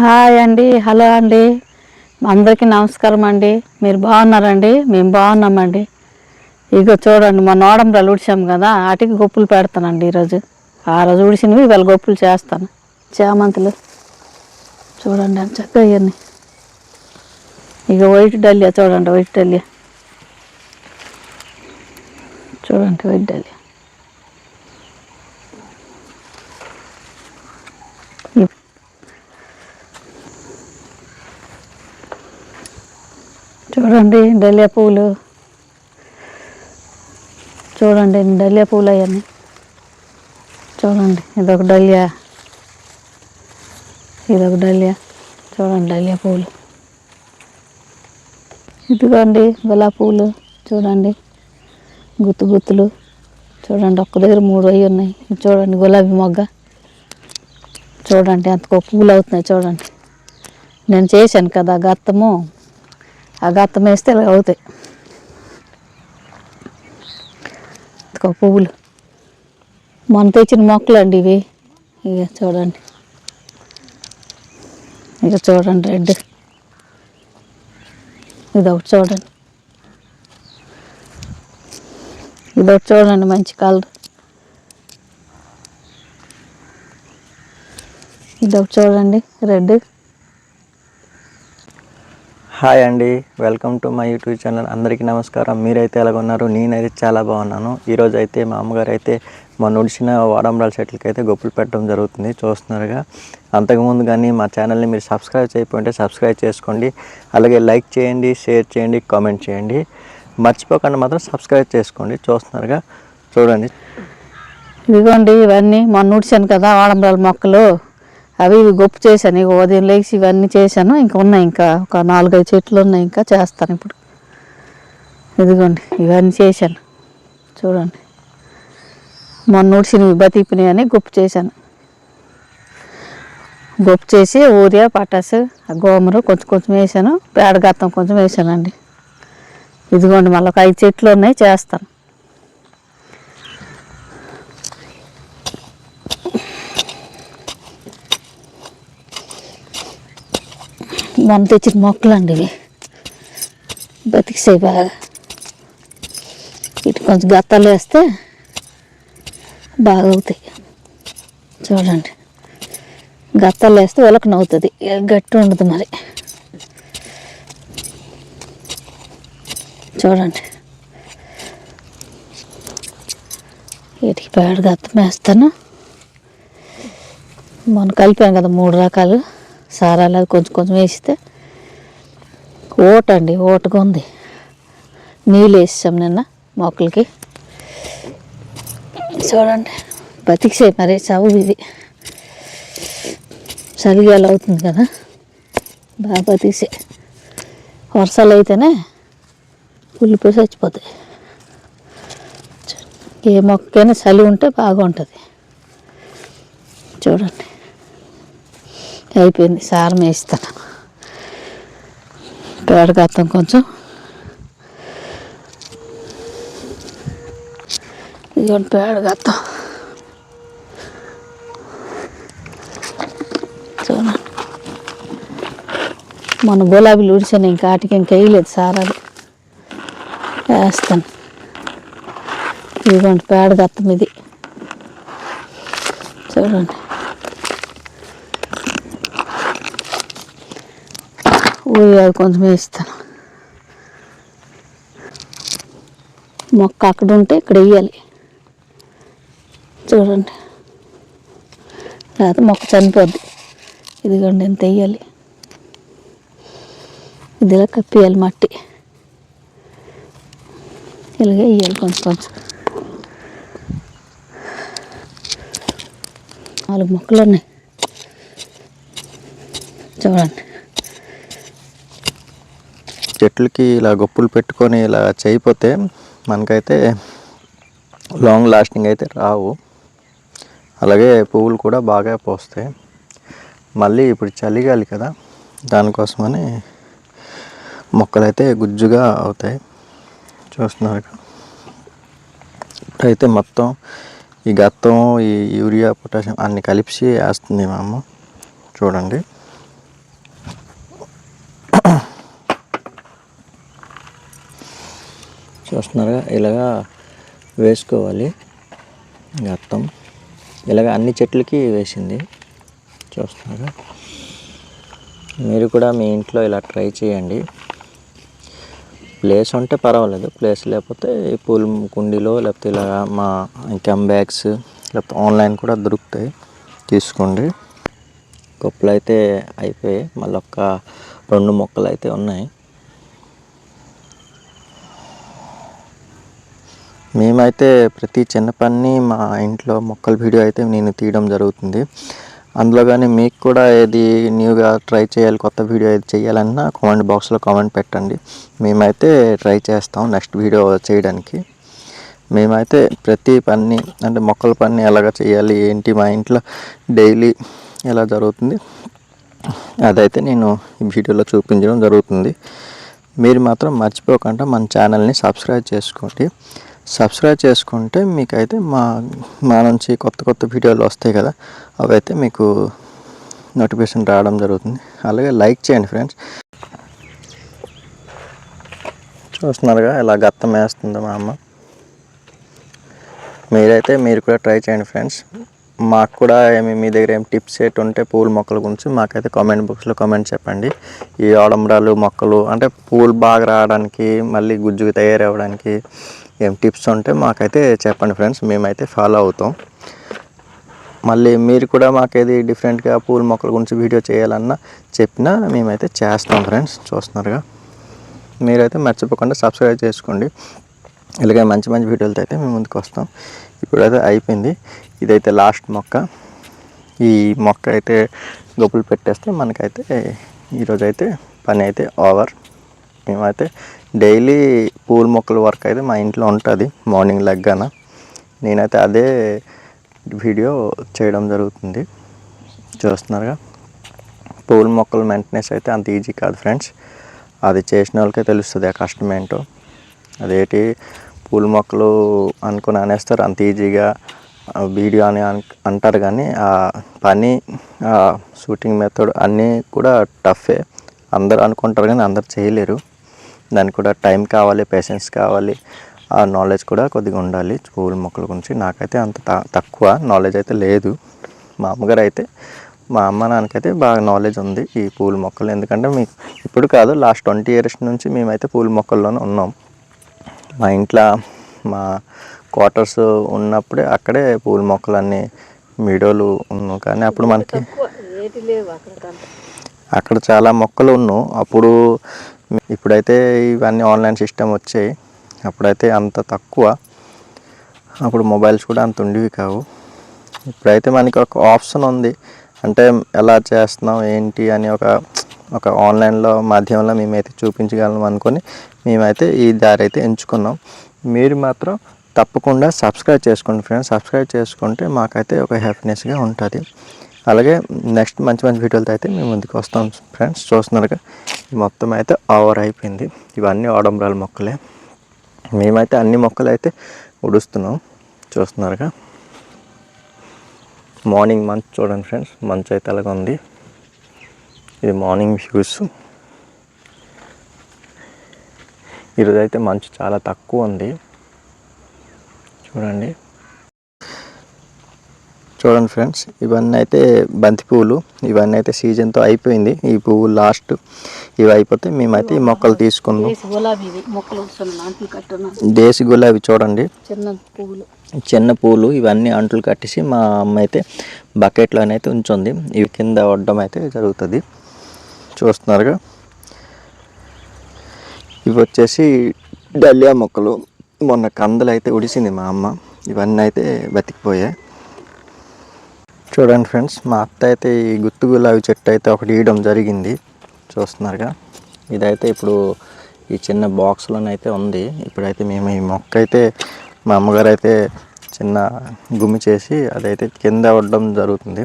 Hi అండి hello అండి. అందరికీ నమస్కారం అండి. మీరు బాగున్నారండి? మేము బాగున్నామండి. ఇగో చూడండి మా నోడంబ్రాలు ఉడిచాం కదా వాటికి గొప్పులు పెడతానండి ఈరోజు. ఆ రోజు ఉడిచినవి ఇవాళ గొప్పులు చేస్తాను. చామంతులు. చూడండి అని చక్కగా ఇవన్నీ ఇక వైట్ డల్లియా చూడండి వైట్ డల్లియా చూడండి వైట్ డల్లియా చూడండి డలియా పువ్వులు చూడండి డలియా పువ్వులు అవన్నీ చూడండి ఇదొక డలియా. ఇదొక డలియా. చూడండి డలియా పువ్వులు ఇదిగోండి గులాబీ పువ్వులు చూడండి గుత్తు గుత్తులు. చూడండి ఒక్క దగ్గర మూడు అవి ఉన్నాయి. ఇది చూడండి గులాబీ మొగ్గ. చూడండి ఎంత పువ్వులు అవుతున్నాయి చూడండి. నేను చేశాను కదా గత్తము. ఆ గత్తం వేస్తే ఇలా అవుతాయి. ఇంకో పువ్వులు. మొన్న తెచ్చిన మొక్కలు అండి ఇవి. ఇక చూడండి. ఇక చూడండి రెడ్. ఇదొకటి చూడండి. ఇదొకటి చూడండి మంచి కలర్. ఇదొకటి చూడండి రెడ్. హాయ్ అండి welcome to my YouTube channel. అందరికీ నమస్కారం. మీరైతే ఎలాగ ఉన్నారు? నేనైతే చాలా బాగున్నాను. ఈరోజు అయితే మా అమ్మగారు అయితే మా నుడిచిన వాడంబరాల చెట్లకి అయితే గొప్పలు పెట్టడం జరుగుతుంది చూస్తున్నారుగా. అంతకుముందు కానీ మా ఛానల్ని మీరు సబ్స్క్రైబ్ చేయకుంటే సబ్స్క్రైబ్ చేసుకోండి. అలాగే లైక్ చేయండి షేర్ చేయండి కామెంట్ చేయండి. మర్చిపోకుండా మాత్రం సబ్స్క్రైబ్ చేసుకోండి చూస్తున్నారుగా. చూడండి. ఇదిగోండి ఇవన్నీ మొన్న ఉడిచాను కదా వాడంబరాల మొక్కలు. అవి ఇవి గొప్ప చేశాను. ఇక ఉదయం లేచి ఇవన్నీ చేశాను. ఇంకా ఉన్నాయి ఇంకా. ఒక నాలుగైదు చెట్లు ఉన్నాయి. ఇంకా చేస్తాను ఇప్పుడు. ఇదిగోండి ఇవన్నీ చేశాను. చూడండి. మొన్న ఉడిచినవి బతికినాయి అని గొప్ప చేశాను. గొప్ప చేసి ఊరియా పటాసు ఆ గోమరు కొంచెం కొంచెం వేసాను పేడగత్తం కొంచెం వేసానండి ఇదిగోండి మళ్ళీ ఒక ఐదు చెట్లు ఉన్నాయి. చేస్తాను. మొన్న తెచ్చిన మొక్కలు అండి ఇవి. బతికిసాయి బాగా. ఇటు కొంచెం గత్తాలు వేస్తే బాగా అవుతాయి. చూడండి. గత్తాలు వేస్తే ఉలకన అవుతుంది. గట్టి ఉండదు మరి. చూడండి. వీటికి పేడ గత్తం వేస్తాను. మొన్న కలిపాను కదా మూడు రకాలు. సారాలు అది కొంచెం కొంచెం వేస్తే ఓటండి ఓటుగా ఓటగా ఉంది. నీళ్ళు వేసాం నిన్న మొక్కలకి. చూడండి బతికిసే మరి చావు ఇది. చలిగాలి అవుతుంది కదా. బాగా బతికిసే. వర్షాలు అయితేనే ఉల్లిపోయి చచ్చిపోతాయి. ఏ మొక్కకైనా చలి ఉంటే బాగుంటుంది. చూడండి. అయిపోయింది. సారం వేస్తాను పేడగత్తం కొంచెం. ఇదిగోండి పేడగత్తం చూడండి. మన గులాబీలు ఉడిచాను ఇంకా వాటికి ఇంకా వేయలేదు సారాలు వేస్తాను. ఇదిగోండి పేడగత్తం ఇది. చూడండి. ఊరియాలు కొంచెం వేస్తాను. మొక్క అక్కడ ఉంటే ఇక్కడ వేయాలి. చూడండి. లేకపోతే మొక్క చనిపోద్ది. ఇదిగోండి ఎంత వేయాలి. ఇదిలా కప్పియాలి మట్టి. ఇలాగే వేయాలి కొంచెం కొంచెం. నాలుగు మొక్కలు ఉన్నాయి. చూడండి. చెట్లకి ఇలా గొప్పులు పెట్టుకొని ఇలా చేయిపోతే మనకైతే లాంగ్ లాస్టింగ్ అయితే రావు. అలాగే పువ్వులు కూడా బాగా పోస్తాయి. మళ్ళీ ఇప్పుడు చలిగాలి కదా దానికోసమని మొక్కలైతే గుజ్జుగా అవుతాయి. చూస్తున్నారు ఇప్పుడైతే మొత్తం ఈ గత్తం ఈ యూరియా పొటాషియం అన్ని కలిపి వేస్తుంది మా అమ్మ. చూడండి. చూస్తున్నారుగా. ఇలాగా వేసుకోవాలి. అర్థం ఇలాగ అన్ని చెట్లకి వేసింది. చూస్తున్నారుగా. మీరు కూడా మీ ఇంట్లో ఇలా ట్రై చేయండి. ప్లేస్ ఉంటే పర్వాలేదు. ప్లేస్ లేకపోతే పూల కుండీలో లేకపోతే ఇలా మా క్యామ్ బ్యాగ్స్ లేకపోతే ఆన్లైన్ కూడా దొరుకుతాయి. తీసుకోండి. గొప్పలు అయితే అయిపోయాయి. మళ్ళీ ఒక్క రెండు మొక్కలు అయితే ఉన్నాయి. మేమైతే ప్రతి చిన్న పని మా ఇంట్లో మొక్కల వీడియో అయితే నేను తీయడం జరుగుతుంది. అందులో కానీ మీకు కూడా ఏది న్యూగా ట్రై చేయాలి కొత్త వీడియో ఏది చేయాలన్నా కామెంట్ బాక్స్లో కామెంట్ పెట్టండి. మేమైతే ట్రై చేస్తాం నెక్స్ట్ వీడియో చేయడానికి. మేమైతే ప్రతి పని అంటే మొక్కల పని ఎలాగ చేయాలి ఏంటి మా ఇంట్లో డైలీ ఎలా జరుగుతుంది అదైతే నేను ఈ వీడియోలో చూపించడం జరుగుతుంది. మీరు మాత్రం మర్చిపోకుండా మన ఛానల్ని సబ్స్క్రైబ్ చేసుకోండి. సబ్స్క్రైబ్ చేసుకుంటే మీకైతే మా మా నుంచి కొత్త కొత్త వీడియోలు వస్తాయి కదా అవైతే మీకు నోటిఫికేషన్ రావడం జరుగుతుంది. అలాగే లైక్ చేయండి ఫ్రెండ్స్ చూస్తున్నారుగా ఇలా గత్తం వేస్తుంది మా అమ్మ. మీరైతే మీరు కూడా ట్రై చేయండి ఫ్రెండ్స్ మాకు కూడా ఏమి మీ దగ్గర ఏం టిప్స్ ఏంటి ఉంటే పూల మొక్కల గురించి మాకైతే కామెంట్ బాక్స్లో కామెంట్ చెప్పండి. ఈ ఆడంబరాలు మొక్కలు అంటే పూలు బాగా రావడానికి మళ్ళీ గుజ్జుగా తయారవ్వడానికి ఏం టిప్స్ ఉంటే మాకైతే చెప్పండి ఫ్రెండ్స్ మేమైతే ఫాలో అవుతాం. మళ్ళీ మీరు కూడా మాకేది డిఫరెంట్గా పూల మొక్కల గురించి వీడియో చేయాలన్నా చెప్పినా మేమైతే చేస్తాం ఫ్రెండ్స్ చూస్తున్నారుగా. మీరైతే మర్చిపోకుండా సబ్స్క్రైబ్ చేసుకోండి. ఇలాగే మంచి మంచి వీడియోలతో అయితే మేము ముందుకు వస్తాం. ఇప్పుడైతే అయిపోయింది. ఇదైతే లాస్ట్ మొక్క. ఈ మొక్క అయితే గొప్పలు పెట్టేస్తే మనకైతే ఈరోజైతే పని అయితే ఓవర్. మేమైతే డైలీ పూల మొక్కల వర్క్ అయితే మా ఇంట్లో ఉంటుంది మార్నింగ్ లెగ్గాన. నేనైతే అదే వీడియో చేయడం జరుగుతుంది. చూస్తున్నారుగా? పూల మొక్కల మెయింటెనెన్స్ అయితే అంత ఈజీ కాదు ఫ్రెండ్స్ అది చేసిన వాళ్ళకే తెలుస్తుంది ఆ కష్టం ఏంటో. అదేంటి పూల మొక్కలు అనుకుని అనేస్తారు అంత ఈజీగా వీడియో అని అంటారు కానీ ఆ పని ఆ షూటింగ్ మెథడ్ అన్నీ కూడా టఫే అందరూ అనుకుంటారు కానీ అందరు చేయలేరు. దానికి కూడా టైం కావాలి పేషెన్స్ కావాలి. ఆ నాలెడ్జ్ కూడా కొద్దిగా ఉండాలి పూల మొక్కల గురించి. నాకైతే అంత తక్కువ నాలెడ్జ్ అయితే లేదు. మా అమ్మగారు అయితే మా అమ్మ నాన్నకైతే బాగా నాలెడ్జ్ ఉంది ఈ పూల మొక్కలు. ఎందుకంటే మీ ఇప్పుడు కాదు లాస్ట్ ట్వంటీ ఇయర్స్ నుంచి మేమైతే పూల మొక్కల్లోనే ఉన్నాం. మా ఇంట్లో మా క్వార్టర్స్ ఉన్నప్పుడే అక్కడే పూల మొక్కలన్నీ మీడోలు ఉన్నావు కానీ అప్పుడు మనకి అక్కడ చాలా మొక్కలు ఉన్నావు అప్పుడు ఇప్పుడైతే ఇవన్నీ ఆన్లైన్ సిస్టమ్ వచ్చాయి. అప్పుడైతే అంత తక్కువ. అప్పుడు మొబైల్స్ కూడా అంత ఉండేవి కావు. ఇప్పుడైతే మనకి ఒక ఆప్షన్ ఉంది. అంటే ఎలా చేస్తున్నాం ఏంటి అని ఒక ఒక ఆన్లైన్లో మాధ్యమంలో మేమైతే చూపించగలం అనుకొని మేమైతే ఈ దారి అయితే ఎంచుకున్నాం. మీరు మాత్రం తప్పకుండా సబ్స్క్రైబ్ చేసుకోండి ఫ్రెండ్స్. సబ్స్క్రైబ్ చేసుకుంటే మాకైతే ఒక హ్యాపీనెస్గా ఉంటుంది. అలాగే నెక్స్ట్ మంచి మంచి వీడియోలతో అయితే మేము ముందుకు వస్తాం ఫ్రెండ్స్ చూస్తున్నారుగా మొత్తం అయితే ఓవర్ అయిపోయింది. ఇవన్నీ ఆడంబరాల మొక్కలే. మేమైతే అన్ని మొక్కలు అయితే ఉడుస్తున్నాం. చూస్తున్నారుగా మార్నింగ్ మంచ్ చూడండి ఫ్రెండ్స్ మంచు అయితే అలాగ ఉంది. ఇది మార్నింగ్ వ్యూస్ ఈరోజు అయితే మంచు చాలా తక్కువ ఉంది. చూడండి. చూడండి ఫ్రెండ్స్ ఇవన్నీ అయితే బంతి పువ్వులు ఇవన్నీ అయితే సీజన్తో అయిపోయింది. ఈ పువ్వు లాస్ట్ ఇవి అయిపోతే మేమైతే ఈ మొక్కలు తీసుకున్నాం దేశీ గులాబీ చూడండి. చిన్న పూలు ఇవన్నీ అంట్లు కట్టేసి మా అమ్మ అయితే బకెట్లోనైతే ఉంచుంది. ఇవి కింద వడ్డం అయితే జరుగుతుంది. చూస్తున్నారుగా. ఇవి వచ్చేసి డలియా మొక్కలు. మొన్న కందలు అయితే ఉడిసింది మా అమ్మ. ఇవన్నీ అయితే బతికిపోయాయి. చూడండి ఫ్రెండ్స్ మా అత్త అయితే ఈ గుత్తు గులాబీ చెట్టు అయితే ఒకటి ఇవ్వడం జరిగింది. చూస్తున్నారుగా? ఇదైతే ఇప్పుడు ఈ చిన్న బాక్స్లోనైతే ఉంది. ఇప్పుడైతే మేము ఈ మొక్క అయితే మా అమ్మగారు అయితే చిన్న గుమ్మి చేసి అదైతే కింద వడ్డం జరుగుతుంది.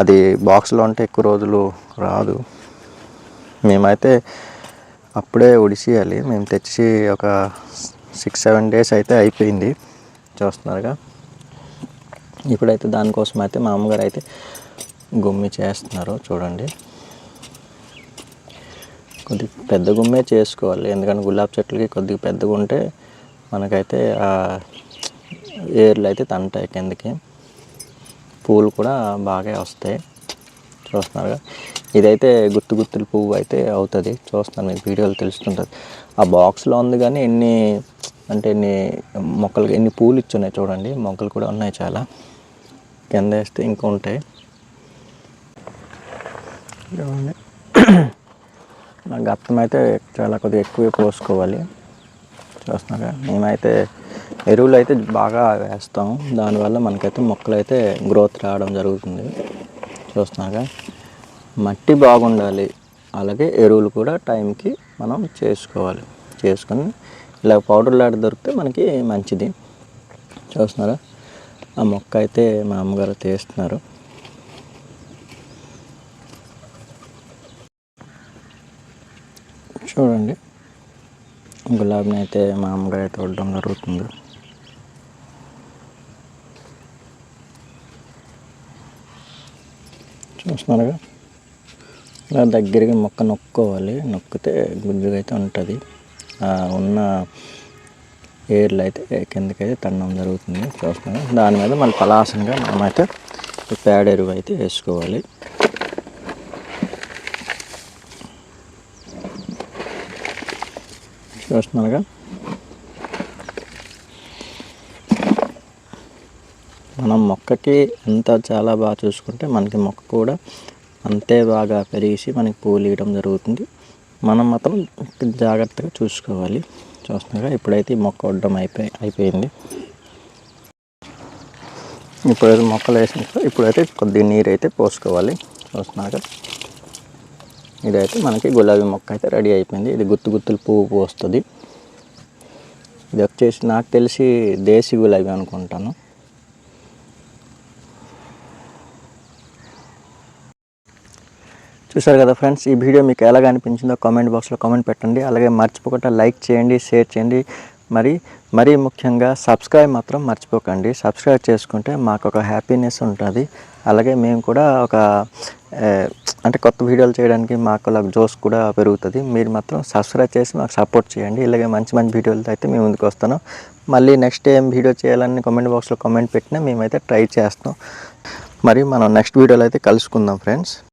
అది బాక్స్లో ఉంటే ఎక్కువ రోజులు రాదు. మేమైతే అప్పుడే ఒడిసేయాలి మేము తెచ్చి ఒక సిక్స్ సెవెన్ డేస్ అయితే అయిపోయింది. చూస్తున్నారుగా? ఇప్పుడైతే దానికోసం అయితే మా అమ్మగారు అయితే గుమ్మి చేస్తున్నారు చూడండి. కొద్దిగా పెద్ద గుమ్మే చేసుకోవాలి ఎందుకంటే గులాబీ చెట్లకి కొద్దిగా పెద్దగా ఉంటే మనకైతే ఏర్లు అయితే తంటాయి కిందకి. పూలు కూడా బాగా వస్తాయి. చూస్తున్నారుగా. ఇదైతే గుత్తు గుత్తుల పువ్వు అయితే అవుతుంది. చూస్తున్నాను మీకు వీడియోలో తెలుస్తుంటుంది. ఆ బాక్స్లో ఉంది కానీ ఎన్ని అంటే ఎన్ని మొక్కలు ఎన్ని పూలు ఇచ్చున్నాయి చూడండి. మొక్కలు కూడా ఉన్నాయి చాలా. కింద వేస్తే ఇంకా ఉంటాయి చూడండి నా గత్తం అయితే చాలా కొద్దిగా ఎక్కువ పోసుకోవాలి. చూస్తున్నారా మేమైతే ఎరువులు అయితే బాగా వేస్తాం. దానివల్ల మనకైతే మొక్కలు అయితే గ్రోత్ రావడం జరుగుతుంది. చూస్తున్నాగా మట్టి బాగుండాలి. అలాగే ఎరువులు కూడా టైంకి మనం చేసుకోవాలి. చేసుకొని ఇలా పౌడర్ లాంటి దొరికితే మనకి మంచిది. చూస్తున్నారా? ఆ మొక్క అయితే మా అమ్మగారు తీస్తున్నారు. చూడండి. గులాబీని అయితే మా అమ్మగారు అయితే వడ్డం జరుగుతుంది. చూస్తున్నారుగా? ఇలా దగ్గరికి మొక్క నొక్కోవాలి. నొక్కితే గుజ్జుగా అయితే ఉంటుంది ఉన్న ఏర్లు అయితే కిందకైతే తండం జరుగుతుంది చూస్తున్నాం దాని మీద మళ్ళీ పలాసనగా మనమైతే ఈ పేడ ఎరువు అయితే వేసుకోవాలి. చూస్తున్నారుగా మనం మొక్కకి ఎంత చాలా బాగా చూసుకుంటే మనకి మొక్క కూడా అంతే బాగా పెరిగేసి మనకి పూలు ఇవ్వడం జరుగుతుంది. మనం మాత్రం జాగ్రత్తగా చూసుకోవాలి. చూస్తున్నారా ఇప్పుడైతే ఈ మొక్క వడ్డం అయిపోయి అయిపోయింది. ఇప్పుడైతే మొక్కలు వేసిన ఇప్పుడైతే కొద్దిగా నీరు అయితే పోసుకోవాలి. చూస్తున్నాక ఇదైతే మనకి గులాబీ మొక్క అయితే రెడీ అయిపోయింది. ఇది గుత్తు గుత్తులు పువ్వు పోస్తుంది. ఇది వచ్చేసి నాకు తెలిసి దేశీ గులాబీ అనుకుంటాను. చూసారు కదా ఫ్రెండ్స్ ఈ వీడియో మీకు ఎలాగ అనిపించిందో కామెంట్ బాక్స్లో కామెంట్ పెట్టండి. అలాగే మర్చిపోకుండా లైక్ చేయండి షేర్ చేయండి. మరి మరీ ముఖ్యంగా సబ్స్క్రైబ్ మాత్రం మర్చిపోకండి. సబ్స్క్రైబ్ చేసుకుంటే మాకు ఒక హ్యాపీనెస్ ఉంటుంది. అలాగే మేము కూడా ఒక అంటే కొత్త వీడియోలు చేయడానికి మాకు అలా జోస్ కూడా పెరుగుతుంది. మీరు మాత్రం సబ్స్క్రైబ్ చేసి మాకు సపోర్ట్ చేయండి. ఇలాగే మంచి మంచి వీడియోలతో అయితే మేము ముందుకు వస్తాను మళ్ళీ నెక్స్ట్ ఏం వీడియో చేయాలని కామెంట్ బాక్స్లో కామెంట్ పెట్టినా మేమైతే ట్రై చేస్తాం. మరి మనం నెక్స్ట్ వీడియోలో అయితే కలుసుకుందాం ఫ్రెండ్స్